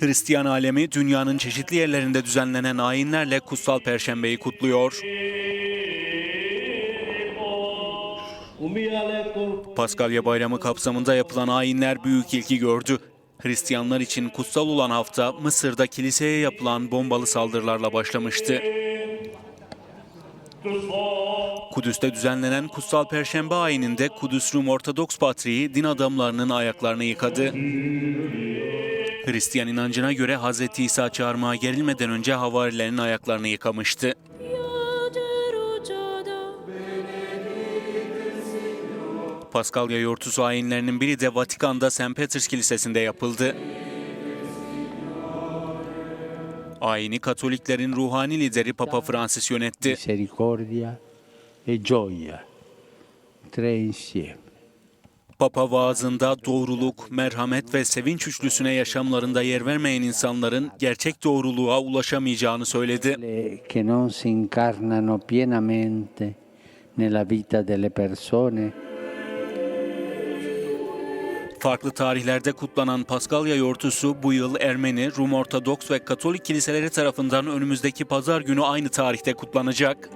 Hristiyan alemi dünyanın çeşitli yerlerinde düzenlenen ayinlerle Kutsal Perşembeyi kutluyor. Paskalya Bayramı kapsamında yapılan ayinler büyük ilgi gördü. Hristiyanlar için kutsal olan hafta Mısır'da kiliseye yapılan bombalı saldırılarla başlamıştı. Kudüs'te düzenlenen Kutsal Perşembe ayininde Kudüs Rum Ortodoks Patriği din adamlarının ayaklarını yıkadı. Hristiyan inancına göre Hz. İsa çağırmaya gerilmeden önce havarilerin ayaklarını yıkamıştı. Paskalya yortusu ayinlerinin biri de Vatikan'da St. Peter's Kilisesi'nde yapıldı. Ayini Katoliklerin ruhani lideri Papa Francis yönetti. misericordia e gioia, tre insieme. Papa vaazında doğruluk, merhamet ve sevinç üçlüsüne yaşamlarında yer vermeyen insanların gerçek doğruluğa ulaşamayacağını söyledi. Farklı tarihlerde kutlanan Paskalya yortusu bu yıl Ermeni, Rum Ortodoks ve Katolik kiliseleri tarafından önümüzdeki pazar günü aynı tarihte kutlanacak.